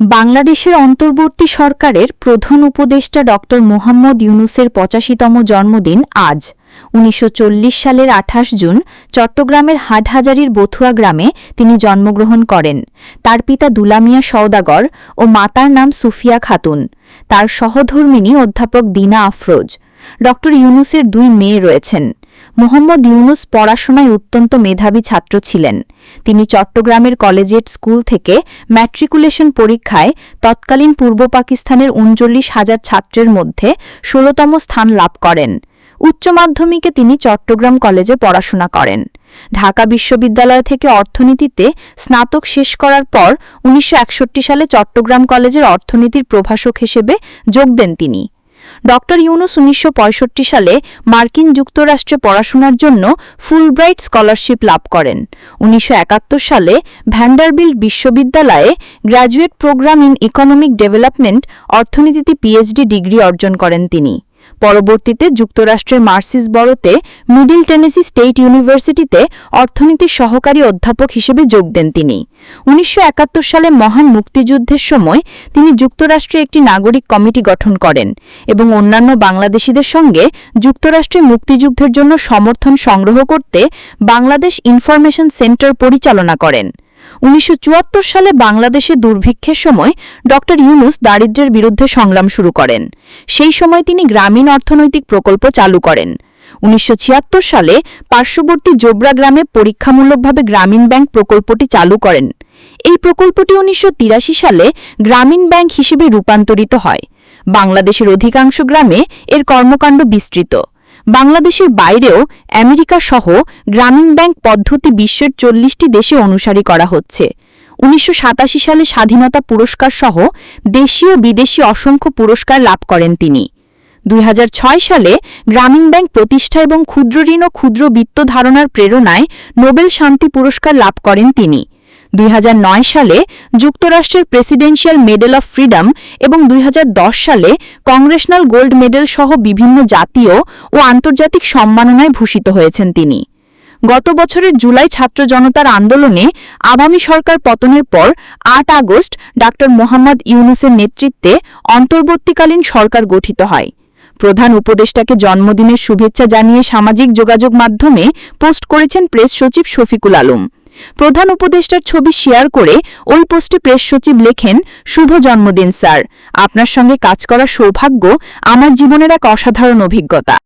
বাংলাদেশের অন্তর্বর্তী সরকারের প্রধান উপদেষ্টা ড মোহাম্মদ ইউনুসের পঁচাশিতম জন্মদিন আজ। উনিশশো চল্লিশ সালের আঠাশ জুন চট্টগ্রামের হাটহাজারির বথুয়া গ্রামে তিনি জন্মগ্রহণ করেন। তার পিতা দুলামিয়া সওদাগর ও মাতার নাম সুফিয়া খাতুন। তার সহধর্মিণী অধ্যাপক দিনা আফরোজ। ড ইউনুসের দুই মেয়ে রয়েছেন। মোহাম্মদ ইউনুস পড়াশোনায় অত্যন্ত মেধাবী ছাত্র ছিলেন। তিনি চট্টগ্রামের কলেজিয়েট স্কুল থেকে ম্যাট্রিকুলেশন পরীক্ষায় তৎকালীন পূর্ব পাকিস্তানের উনচল্লিশ হাজার ছাত্রের মধ্যে ষোলতম স্থান লাভ করেন। উচ্চ মাধ্যমিকে তিনি চট্টগ্রাম কলেজে পড়াশোনা করেন। ঢাকা বিশ্ববিদ্যালয় থেকে অর্থনীতিতে স্নাতক শেষ করার পর উনিশশো একষট্টি সালে চট্টগ্রাম কলেজের অর্থনীতির প্রভাষক হিসেবে যোগ দেন তিনি। ড ইউনুস উনিশশো পঁয়ষট্টি সালে মার্কিন যুক্তরাষ্ট্রে পড়াশোনার জন্য ফুলব্রাইট স্কলারশিপ লাভ করেন। উনিশশো একাত্তর সালে ভ্যান্ডারবিল্ড বিশ্ববিদ্যালয়ে graduate program in economic development, অর্থনীতিতে পিএইচডি ডিগ্রি অর্জন করেন তিনি। পরবর্তীতে যুক্তরাষ্ট্রের মার্সিস বড়তে মিডিল টেনেসি স্টেট ইউনিভার্সিটিতে অর্থনীতির সহকারী অধ্যাপক হিসেবে যোগ দেন তিনি। উনিশশো একাত্তর সালে মহান মুক্তিযুদ্ধের সময় তিনি যুক্তরাষ্ট্রে একটি নাগরিক কমিটি গঠন করেন এবং অন্যান্য বাংলাদেশিদের সঙ্গে যুক্তরাষ্ট্রে মুক্তিযুদ্ধের জন্য সমর্থন সংগ্রহ করতে বাংলাদেশ ইনফরমেশন সেন্টার পরিচালনা করেন। উনিশশো চুয়াত্তর সালে বাংলাদেশে দুর্ভিক্ষের সময় ড ইউনুস দারিদ্র্যের বিরুদ্ধে সংগ্রাম শুরু করেন। সেই সময় তিনি গ্রামীণ অর্থনৈতিক প্রকল্প চালু করেন। উনিশশো ছিয়াত্তর সালে পার্শ্ববর্তী জোবরা গ্রামে পরীক্ষামূলকভাবে গ্রামীণ ব্যাংক প্রকল্পটি চালু করেন। এই প্রকল্পটি উনিশশো তিরাশি সালে গ্রামীণ ব্যাংক হিসেবে রূপান্তরিত হয়। বাংলাদেশের অধিকাংশ গ্রামে এর কর্মকাণ্ড বিস্তৃত। বাংলাদেশের বাইরেও আমেরিকা সহ গ্রামীণ ব্যাংক পদ্ধতি বিশ্বের চল্লিশটি দেশে অনুসারী করা হচ্ছে। উনিশশো সাতাশি সালে স্বাধীনতা পুরস্কার সহ দেশীয় বিদেশি অসংখ্য পুরস্কার লাভ করেন তিনি। দুই হাজার ছয় সালে গ্রামীণ ব্যাংক প্রতিষ্ঠা এবং ক্ষুদ্র ঋণ ও ক্ষুদ্র বিত্ত ধারণার প্রেরণায় নোবেল শান্তি পুরস্কার লাভ করেন তিনি। দুই হাজার নয় সালে যুক্তরাষ্ট্রের প্রেসিডেন্সিয়াল মেডেল অফ ফ্রিডম এবং দুই হাজার দশ সালে কংগ্রেশনাল গোল্ড মেডেল সহ বিভিন্ন জাতীয় ও আন্তর্জাতিক সম্মাননায় ভূষিত হয়েছেন তিনি। গত বছরের জুলাই ছাত্র জনতার আন্দোলনে আওয়ামী সরকার পতনের পর আট আগস্ট ডা মোহাম্মদ ইউনুসের নেতৃত্বে অন্তর্বর্তীকালীন সরকার গঠিত হয়। প্রধান উপদেষ্টাকে জন্মদিনের শুভেচ্ছা জানিয়ে সামাজিক যোগাযোগ মাধ্যমে পোস্ট করেছেন প্রেস সচিব শফিকুল আলম। প্রধান উপদেষ্টার ছবি শেয়ার করে ওই পোস্টে প্রেস সচিব লেখেন, শুভ জন্মদিন, স্যার। আপনার সঙ্গে কাজ করার সৌভাগ্য আমার জীবনের এক অসাধারণ অভিজ্ঞতা।